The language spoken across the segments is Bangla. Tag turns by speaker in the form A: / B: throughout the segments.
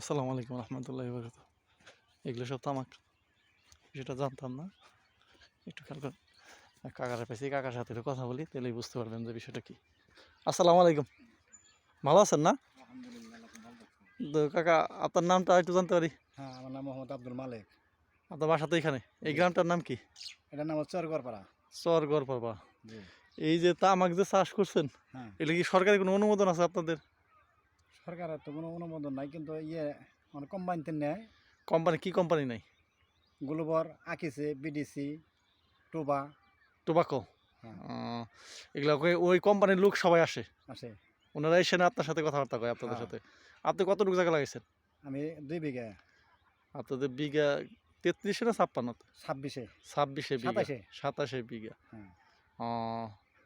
A: আসসালামু আলাইকুম রহমতুল্লাহ বরকত এগুলো সব তামাক সেটা জানতাম না। একটু খেয়াল করেন কাকার পেয়েছি কাকার সাথে একটু কথা বলি তাহলেই বুঝতে পারবেন যে বিষয়টা কি। আসসালামু আলাইকুম। ভালো আছেন না? তো কাকা আপনার নামটা একটু জানতে পারি?
B: হ্যাঁ আমার নাম মোহাম্মদ আব্দুল মালিক।
A: আপনার বাসা তো এখানে। এই গ্রামটার নাম কি?
B: এটার নাম হচ্ছে চরগড়পাড়া।
A: চর গড়পাড়া এই যে তামাক যে চাষ করছেন
B: হ্যাঁ।
A: এটা কি সরকারি কোনো অনুমোদন আছে আপনাদের?
B: সরকারের তো কোনো অনুমোদন নাই কিন্তু ইয়ে মানে কোম্পানিতে নেয়।
A: কোম্পানি কি কোম্পানি নাই?
B: গ্লোবর আকিসে বিডিসি টোবা
A: টোবাকো। এগুলো ওই কোম্পানির লোক সবাই আসে?
B: আসে।
A: ওনারা এসে না আপনার সাথে কথাবার্তা কয় আপনাদের
B: হ্যাঁ।
A: সাথে? আপনি কতটুকু জায়গা লাগাইছেন?
B: আমি দুই বিঘা।
A: আপনাদের বিঘা তেত্রিশে না ছাপ্পান্ন
B: ছাব্বিশে।
A: ছাব্বিশে বিঘা।
B: সাতাশে।
A: বিঘা।
B: হ্যাঁ।
A: ও,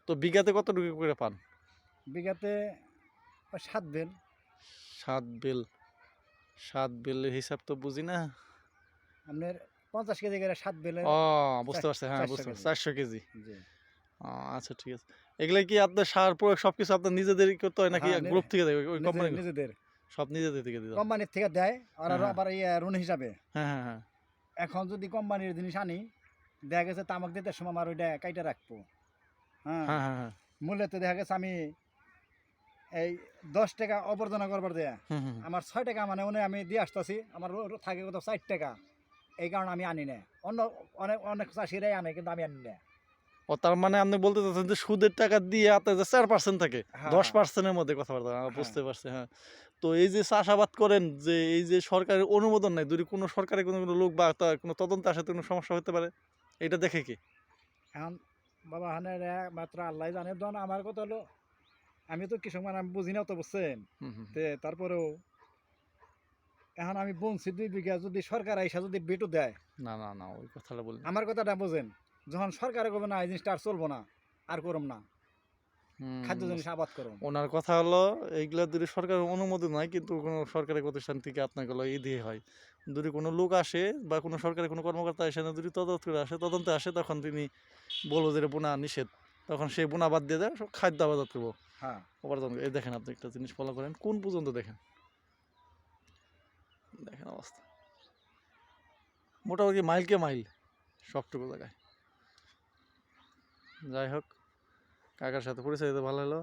A: তো বিঘাতে কতটুকু করে পান?
B: বিঘাতে সাত বেল।
A: সাত বেল সাত বেলের হিসাব তো বুঝি না।
B: আপনার পঞ্চাশ কেজি করে সাত বেলে
A: ও বুঝতে পারছি হ্যাঁ বুঝতে পারছি চারশো কেজি। আচ্ছা ঠিক আছে। এগুলো কি আপনার সার প্রয়োগ সব কিছু আপনার নিজেদের করতে হয় নাকি
B: হ্যাঁ,
A: গ্রুপ থেকে দেয় ওই কোম্পানি
B: নিজেদের।
A: সব নিজেদের থেকে দিতে
B: কোম্পানির থেকে দেয় আর
A: হ্যাঁ, হ্যাঁ।
B: আবার রুন হিসাবে।
A: হ্যাঁ হ্যাঁ হ্যাঁ।
B: এখন যদি কোম্পানির জিনিস আনি দেখা গেছে তামাক দিতে সময় আমার ওইটা কাইটা রাখব। হ্যাঁ।
A: হ্যাঁ হ্যাঁ হ্যাঁ।
B: মূল্যতে দেখা গেছে আমি এই দশ টাকা অবর্জনা করবার দেয়া। আমার ছয় টাকা মানে উনি আমি দিয়ে আসতেছি আমার থাকে কত ষাট টাকা। এই কারণে আমি আনি না অন্য অনেক অনেক চাষিরাই আনে কিন্তু আমি আনি না
A: ও তার মানে আপনি বলতে চাচ্ছেন যে সুদের টাকা দিয়ে আপনার যে চার পার্সেন্ট থাকে
B: হ্যাঁ,
A: দশ
B: হ্যাঁ।
A: পার্সেন্টের মধ্যে কথাবার্তা
B: হ্যাঁ।
A: বুঝতে পারছি হ্যাঁ। তো এই যে চাষাবাদ করেন যে এই যে সরকারের অনুমোদন নাই যদি কোনো সরকারি কোনো কোনো লোক বা কোনো তদন্ত আসে কোনো সমস্যা হতে পারে? এটা দেখে কি?
B: এখন বাবা হানে মাত্র আল্লাহ জানে। দন আমার কথা হলো? আমি তো কৃষক মানে আমি বুঝি না তো বুঝছেন? তে তারপরেও এখন আমি বলছি দুই বিঘা যদি সরকার আইসা যদি বেটু দেয়।
A: না না না ওই কথাটা বলি
B: আমার কথাটা বোঝেন যখন সরকারে করবে না এই জিনিসটা আর চলবো না আর করম না। খাদ্য জিনিস আবাদ করুন
A: ওনার কথা হলো এইগুলা যদি সরকারের অনুমোদন নাই কিন্তু কোনো সরকারি প্রতিষ্ঠান থেকে আপনাকে ই দিয়ে হয়। যদি কোনো লোক আসে বা কোনো সরকারি কোনো কর্মকর্তা আসে না যদি তদন্ত করে আসে তদন্তে আসে তখন তিনি বলব যে বোনা নিষেধ। তখন সেই বোনা বাদ দিয়ে দেয় সব খাদ্য আবাদ করব।
B: হ্যাঁ।
A: উপার্জন এই দেখেন আপনি একটা জিনিস ফলো করেন কোন পর্যন্ত দেখেন? দেখেন অবস্থা। মোটামুটি মাইলকে মাইল সবটুকু জায়গায়। যাই হোক কাকার সাথে পরিচয় দিতে ভালো হলো।